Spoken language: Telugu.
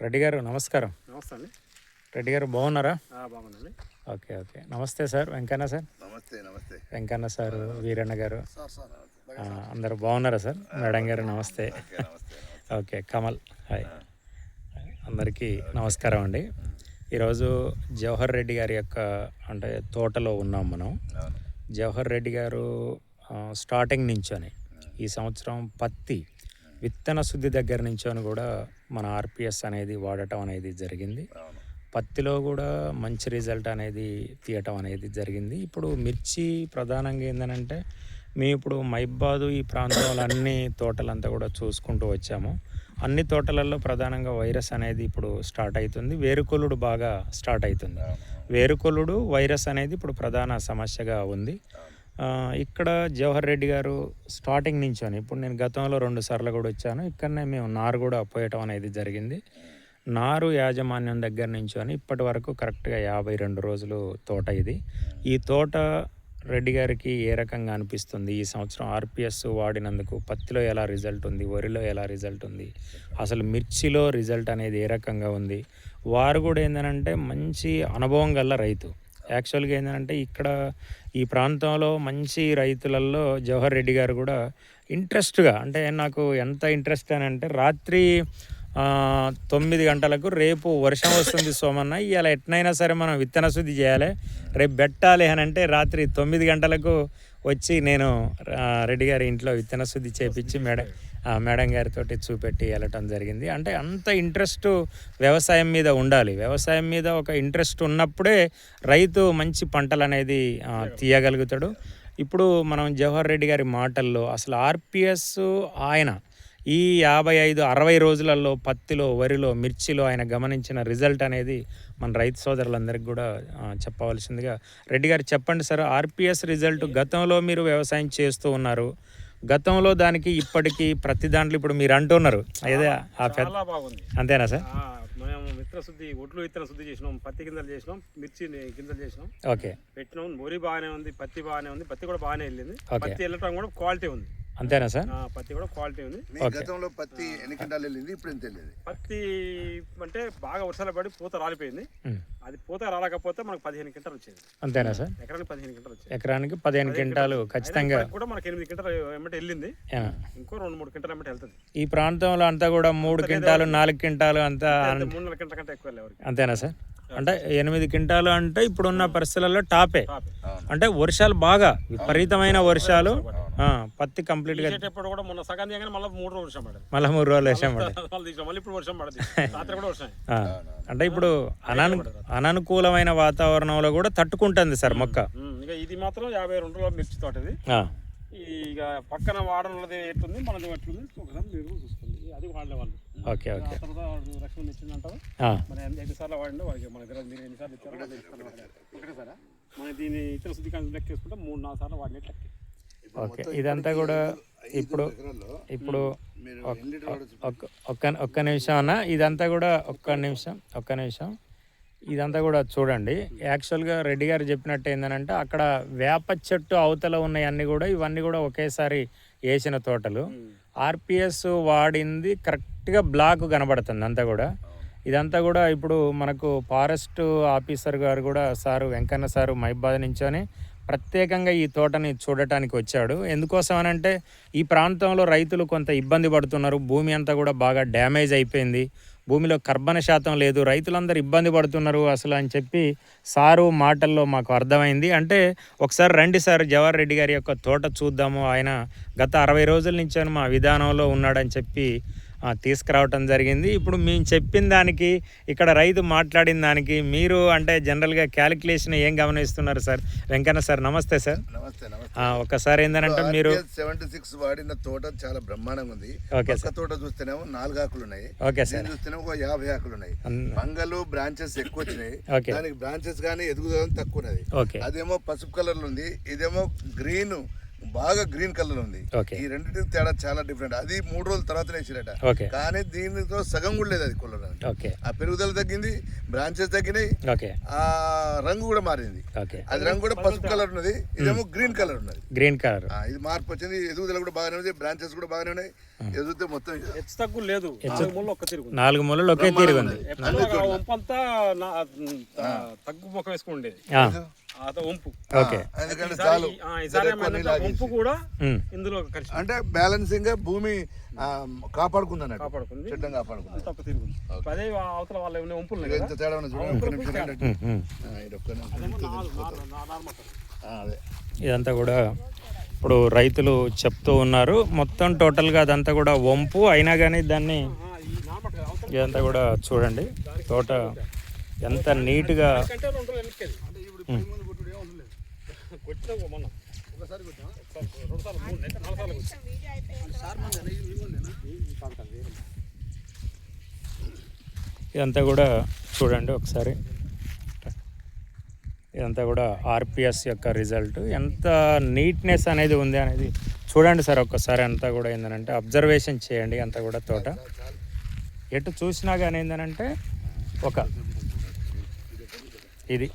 రెడ్డి గారు నమస్కారం. నమస్తే అండి రెడ్డి గారు బాగున్నారా? Okay okay. నమస్తే సార్ వెంకన్న సార్. నమస్తే నమస్తే. వెంకన్న సార్ వీరన్న గారు. అందరూ బాగున్నారా సార్? మేడం గారు నమస్తే. ఓకే కమల్. హాయ్. అందరికీ నమస్కారం అండి. ఈరోజు జవహర్ రెడ్డి గారి యొక్క అంటే తోటలో ఉన్నాం మనం. జవహర్ రెడ్డి గారు స్టార్టింగ్ నుంచొని ఈ సంవత్సరం పత్తి విత్తన శుద్ధి దగ్గర నుంచొని కూడా మన ఆర్పిఎస్ అనేది వాడటం అనేది జరిగింది. పత్తిలో కూడా మంచి రిజల్ట్ అనేది తీయటం అనేది జరిగింది. ఇప్పుడు మిర్చి ప్రధానంగా ఏంటంటే మేము ఇప్పుడు మైబాదు ఈ ప్రాంతంలో అన్ని తోటలంతా కూడా చూసుకుంటూ వచ్చాము. అన్ని తోటలలో ప్రధానంగా వైరస్ అనేది ఇప్పుడు స్టార్ట్ అవుతుంది వేరుకొల్లుడు బాగా స్టార్ట్ అవుతుంది వేరుకొల్లుడు వైరస్ అనేది ఇప్పుడు ప్రధాన సమస్యగా ఉంది. ఇక్కడ జవహర్ రెడ్డి గారు స్టార్టింగ్ నుంచోని ఇప్పుడు నేను గతంలో రెండు సార్లు కూడా వచ్చాను ఇక్కడనే మేము నారు కూడా పోయటం అనేది జరిగింది. నారు యాజమాన్యం దగ్గర నుంచొని ఇప్పటి వరకు కరెక్ట్గా యాభై రెండు రోజులు తోట ఇది. ఈ తోట రెడ్డి గారికి ఏ రకంగా అనిపిస్తుంది? ఈ సంవత్సరం ఆర్పిఎస్ వాడినందుకు పత్తిలో ఎలా రిజల్ట్ ఉంది? వరిలో ఎలా రిజల్ట్ ఉంది? అసలు మిర్చిలో రిజల్ట్ అనేది ఏ రకంగా ఉంది? వారు కూడా ఏంటంటే మంచి అనుభవం గల రైతు. యాక్చువల్గా ఏంటంటే ఇక్కడ ఈ ప్రాంతంలో మంచి రైతులలో జవహర్ రెడ్డి గారు కూడా ఇంట్రెస్ట్గా అంటే నాకు ఎంత ఇంట్రెస్ట్ అని అంటే రాత్రి తొమ్మిది గంటలకు రేపు వర్షం వస్తుంది సోమన్న ఇవాళ ఎట్నైనా సరే మనం విత్తన శుద్ధి చేయాలి. రేపు పెట్టాలి అని అంటే రాత్రి తొమ్మిది గంటలకు వచ్చి నేను రెడ్డి గారి ఇంట్లో విత్తన శుద్ధి చేపించి మేడం మేడం గారితో చూపెట్టి వెళ్ళటం జరిగింది. అంటే అంత ఇంట్రెస్ట్ వ్యవసాయం మీద ఉండాలి. వ్యవసాయం మీద ఒక ఇంట్రెస్ట్ ఉన్నప్పుడే రైతు మంచి పంటలు అనేది తీయగలుగుతాడు. ఇప్పుడు మనం జవహర్ రెడ్డి గారి మాటల్లో అసలు ఆర్పిఎస్ ఆయన ఈ యాభై ఐదు అరవై రోజులలో పత్తిలో వరిలో మిర్చిలో ఆయన గమనించిన రిజల్ట్ అనేది మన రైతు సోదరులందరికీ కూడా చెప్పవలసిందిగా రెడ్డి గారు చెప్పండి సార్. ఆర్పిఎస్ రిజల్ట్ గతంలో మీరు వ్యవసాయం చేస్తూ ఉన్నారు. గతంలో దానికి ఇప్పటికీ ప్రతి దాంట్లో ఇప్పుడు మీరు అంటున్నారు. అదే ఆ పెద్ద చాలా బాగుంది. అంతేనా సార్? ఆ, మేము విత్తన శుద్ధి ఒడ్లు విత్తన శుద్ధి చేసినాం పత్తి గింజలు చేసినాం మిర్చి గింజలు చేసినాం. ఓకే. పెట్టినాం వరి బాగానే ఉంది పత్తి బాగానే ఉంది పత్తి కూడా బాగానే వెళ్ళింది. పత్తి వెళ్ళటం కూడా క్వాలిటీ ఉంది. అంతేనా సార్? ఆ, పత్తి కూడా క్వాలిటీ ఉంది. గతంలో పత్తి ఎన్ని క్వింటాలు వెళ్ళింది? ఇప్పుడు ఎంత వెళ్ళింది పత్తి అంటే బాగా వర్షాలు పడి పూత రాలిపోయింది. అది పూత రాలకపోతే మనకు పదిహేను క్వింటాలు వచ్చేది. అంతేనా సార్? ఎకరానికి పదిహేను క్వింటాలు వచ్చేది. ఎకరానికి పదిహేను క్వింటాలు ఖచ్చితంగా. కూడా మనకి ఎనిమిది క్వింటాలు ఎమ్మటి వెళ్ళింది. ఇంకో రెండు మూడు క్వింటాలు ఎమ్మటి వెళ్తుంది. ఈ ప్రాంతంలో అంతా కూడా మూడు క్వింటాలు నాలుగు క్వింటాలు అంతా మూడు నెలల క్వింటాల కంటే ఎక్కువ అంతేనా సార్? అంటే ఎనిమిది క్వింటాలు అంటే ఇప్పుడున్న పరిస్థితులలో టాపే. అంటే వర్షాలు బాగా విపరీతమైన వర్షాలు. పత్తి కంప్లీట్గా తీసేటప్పుడు కూడా మొన్న సగం మళ్ళీ మూడు రోజులు వర్షం పడదు మళ్ళీ మూడు రోజులు మళ్ళీ ఇప్పుడు వర్షం పడదు. రాత్రి కూడా వర్షం అంటే ఇప్పుడు అనను అననుకూలమైన వాతావరణంలో కూడా తట్టుకుంటుంది సార్ మొక్క. ఇక ఇది మాత్రం యాభై రెండు రోజుల మిర్చి తోట ఇది ఆ, ఈ ఇక పక్కన వాడనది ఎట్లుంది? మనది ఎట్లుంది? ఒకసారి మీరు కూడా చూసుకోండి. అది వాడలే వాళ్ళు. Okay okay. తర్వాత వాడు రక్షణ ఇచ్చిందంటారు ఆ, మన ఎన్ని ఎన్నిసార్లు వాడిందో వాడికి మన దగ్గర మీరు ఎన్నిసార్లు ఇచ్చారో వాళ్ళు ఎన్నిసార్లు వాడారు. ఒకటేసారా మన దీని ఇతర శుద్ధి కానీ లెక్క వేసుకుంటే మూడు నాలుగు సార్లు లెక్క. ఓకే ఇదంతా కూడా ఇప్పుడు ఇప్పుడు ఒక్క ఒక్క నిమిషం అన్న ఇదంతా కూడా ఒక్క నిమిషం ఒక్క నిమిషం. ఇదంతా కూడా చూడండి. యాక్చువల్గా రెడ్డి గారు చెప్పినట్టు ఏంటంటే అక్కడ వేప చెట్టు అవతల ఉన్నాయన్నీ కూడా ఇవన్నీ కూడా ఒకేసారి వేసిన తోటలు. ఆర్పిఎస్ వాడింది కరెక్ట్గా బ్లాక్ కనబడుతుంది అంతా కూడా. ఇదంతా కూడా ఇప్పుడు మనకు ఫారెస్ట్ ఆఫీసర్ గారు కూడా సారు వెంకన్న సారు మైబాద్ నుంచొని ప్రత్యేకంగా ఈ తోటని చూడటానికి వచ్చాడు. ఎందుకోసం అని అంటే ఈ ప్రాంతంలో రైతులు కొంత ఇబ్బంది పడుతున్నారు. భూమి అంతా కూడా బాగా డ్యామేజ్ అయిపోయింది. భూమిలో కర్బన శాతం లేదు రైతులందరూ ఇబ్బంది పడుతున్నారు అసలు అని చెప్పి సారు మాటల్లో మాకు అర్థమైంది. అంటే ఒకసారి రండి సార్ జవహర్ రెడ్డి గారి యొక్క తోట చూద్దాము. ఆయన గత అరవై రోజుల నుంచి మా విధానంలో ఉన్నాడని చెప్పి తీసుకురావటం జరిగింది. ఇప్పుడు మేము చెప్పిన దానికి ఇక్కడ రైతు మాట్లాడిన దానికి మీరు అంటే జనరల్గా క్యాలిక్యులేషన్ ఏం గమనిస్తున్నారు సార్? వెంకన్న సార్ నమస్తే సార్. ఒక్కసారి ఏంటంటే మీరు సెవెంటీ సిక్స్ వాడిన తోట చాలా బ్రహ్మాండంగా ఉంది. ఓకే పక్క తోట చూస్తేనేమో నాలుగు ఆకులు ఉన్నాయి. Okay sir. నేను చూస్తేనేమో ఒక యాభై ఆకులు ఉన్నాయి. మంగలు బ్రాంచెస్ ఎక్కువ వచ్చినాయి. ఓకే. దానికి బ్రాంచెస్ కానీ ఎదుగుదల తక్కువ ఉన్నది. ఓకే. అదేమో పసుపు కలర్లో ఉంది. ఇదేమో గ్రీన్. బాగా గ్రీన్ కలర్ ఉంది. ఈ రెండింటికి తేడా చాలా డిఫరెంట్ అది మూడు రోజుల తర్వాత వేసిరట. కానీ దీనితో సగం కూడా లేదు అది ఓకే. ఆ పెరుగుదల తగ్గింది బ్రాంచెస్ తగ్గినాయి ఆ రంగు కూడా మారింది. అది రంగు కూడా పసుపు కలర్ ఉన్నది ఇదేమో గ్రీన్ కలర్ ఉన్నది. గ్రీన్ కలర్ ఆ, ఇది మార్పు వచ్చింది ఎదుగుదల కూడా బాగానే ఉంది బ్రాంచెస్ కూడా బాగానే ఉన్నాయి. ఎదుగుతే మొత్తం. హెచ్చు తగ్గు లేదు. నాలుగు మూలలో ఒక్క తిరుగు ఉంది. నాలుగు మూలలు ఒకే తీరుగా ఉంది. తగ్గు ముఖం అత వంపు. ఓకే. ఎందుకంటే ఈసారి- చాలు ఆ, ఈసారి ఏమైందంటే ఆ వంపు కూడా ఉమ్, ఇందులో కలిసి అంటే బ్యాలెన్సింగ్ భూమి కాపాడుకుంది అన్నట్టు కాపాడుకుంది. చెడ్డం కాపాడుకుంది. తప్పు తిరుగుంది. అదే అవతల వాళ్ళ ఏమైనా వంపులు ఎంత తేడా అదే. ఇదంతా కూడా ఇప్పుడు రైతులు చెప్తూ ఉన్నారు. మొత్తం టోటల్గా అదంతా కూడా వంపు. అయినా కానీ దాన్ని ఇదంతా కూడా చూడండి. తోట ఎంత నీట్గా కొట్టుడు కొట్టినా మొన్న ఒకసారి రెండు సార్లు మూడు నాలుగు సార్లు సార్ మంది ఇదంతా కూడా చూడండి ఒకసారి. ఇదంతా కూడా ఆర్పిఎస్ యొక్క రిజల్ట్. ఎంత నీట్నెస్ అనేది ఉంది అనేది చూడండి సార్ ఒక్కసారి అంతా కూడా ఏంటంటే అబ్జర్వేషన్ చేయండి అంతా కూడా తోట. ఎటు చూసినా కానీ ఏంటంటే ఒక ఇది.